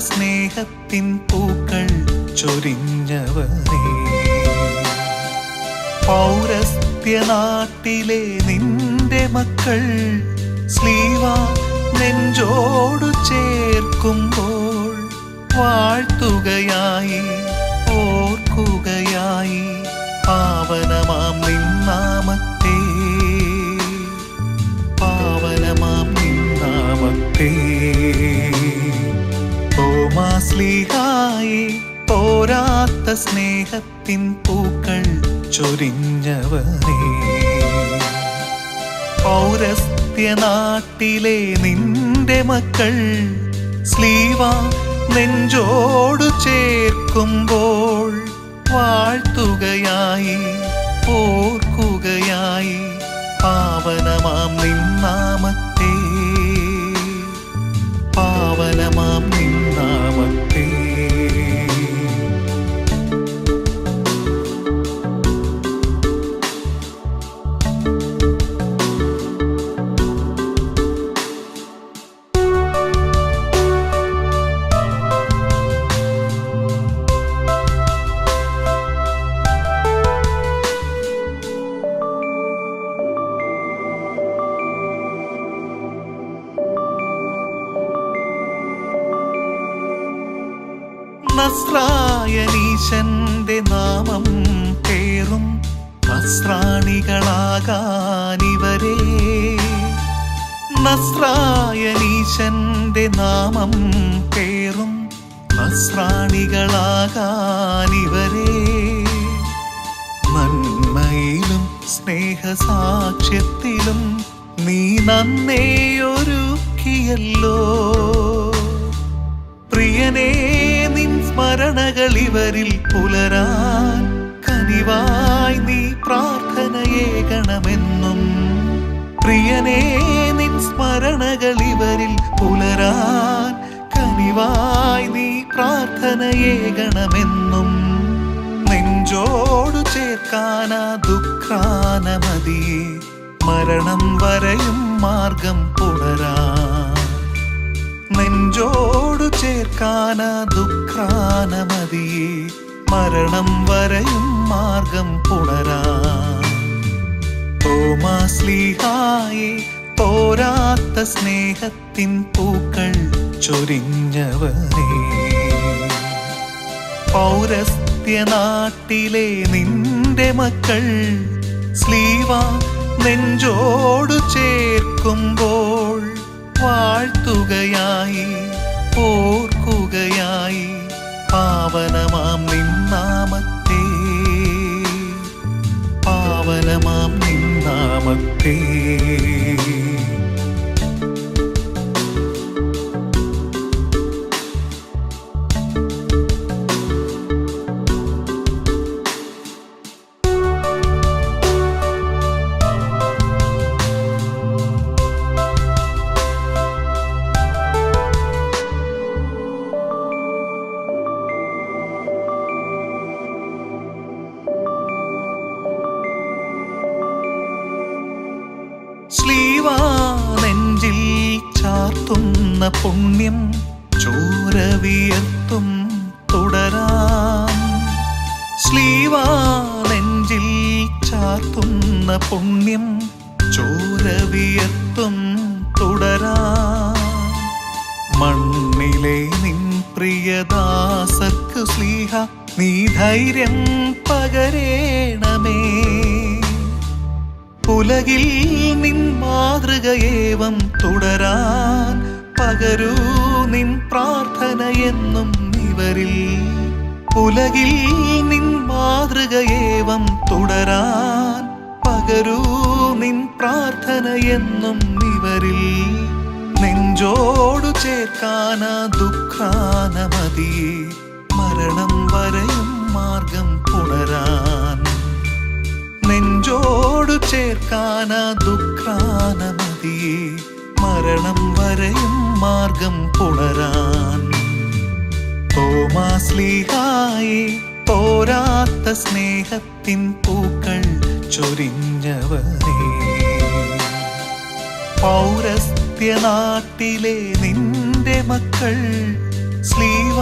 സ്നേഹത്തിൻ പൂക്കൾ ചൊരിഞ്ഞവനേ പൗരസ്ത്യനാട്ടിലെ നിന്റെ മക്കൾ സ്ലീവ നെഞ്ചോടു ചേർക്കുമ്പോൾ വാഴ്ത്തുകയായി ഓർക്കുകയായി പാവനമാം തോമാസ്ലിഹായി പോരാത്ത സ്നേഹത്തിൻ പൂക്കൾ ചൊരിഞ്ഞവനേ പൗരസ്ത്യ നാട്ടിലെ നിന്റെ മക്കൾ സ്ലീവ നെഞ്ചോടു ചേർക്കുമ്പോൾ വാഴ്ത്തുകയായി നസ്രായനീശന്റെ നാമം പേറും നസ്രാണികളാകാനിവരെ നസ്രായനീശന്റെ നാമം പേറും നസ്രാണികളാകാനിവരെ നന്മയിലും സ്നേഹസാക്ഷ്യത്തിലും നീ നന്നേയൊരുക്കിയല്ലോ പ്രിയനേ ഇവരിൽ പുലരാൻ കനിവായി നീ പ്രാർത്ഥനയേകണമെന്നും പ്രിയനേ നിൻ സ്മരണകളിവരിൽ പുലരാൻ കനിവായി നീ പ്രാർത്ഥനയേകണമെന്നും നെഞ്ചോടു ചേർക്കാനാ ദുഃഖാനമതിയെ മരണം വരെയും മാർഗം പുണരാൻ നെഞ്ചോടു ചേർക്കാന ദുഃഖാനമതിയെ. മരണം വരെയും മാർഗം പുണരാ. തോമാസ്ലിഹായെ പോരാത്ത സ്നേഹത്തിൻ പൂക്കൾ ചൊരിഞ്ഞവനേ. പൗരസ്ത്യ നാട്ടിലെ നിന്റെ മക്കൾ സ്ലീവ നെഞ്ചോടു ചേർക്കുമ്പോൾ വാഴ്ത്തുകയായി ഓർക്കുകയായി പാവനമാം നിന്നാമത്തെ. പാവനമാം നിന്നാമത്തെ. ചാർത്തുന്ന പുണ്യം ചോരവിയത്വം തുടരാ. മണ്ണിലെ നിൻ പ്രിയദാസർക്ക് സ്ലീഹ നീ ധൈര്യം പകരേണമേ. ഉലകിൽ നിൻ മാതൃകയേവം തുടരാൻ പകരൂ നിൻ പ്രാർത്ഥനയെന്നും ഇവരിൽ ഉലകിൽ നിൻ മാതൃകയേവം തുടരാൻ പകരൂ നിൻ പ്രാർത്ഥനയെന്നും ഇവരിൽ. നെഞ്ചോടു ചേർക്കാന ദുഃഖാനമതിയെ മരണം വരയും മാർഗം പുണരാൻ. നെഞ്ചോടു ചേർക്കാന ദുഃഖാനമതിയെ മരണം വരയും മാർഗം പുണരാൻ. തോമാസ്ലിഹായി തോരാത്ത സ്നേഹത്തിൻ പൂക്കൾ ചൊരിഞ്ഞവനേ. പൗരസ്ത്യ നാട്ടിലെ നിന്റെ മക്കൾ സ്ലീവ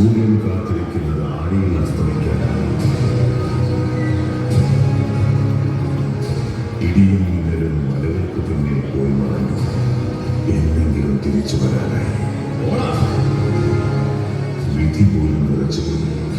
സൂര്യൻ കാത്തിരിക്കുന്നത് ആഴിയിൽ അസ്തമിക്കാനാണ് ഇടിയും മിന്നലും മലകൾക്ക് പിന്നെ പോയി മറന്നു. എന്നെങ്കിലും തിരിച്ചു വരാനായി. വിധി പോലും നിറച്ചുപോയി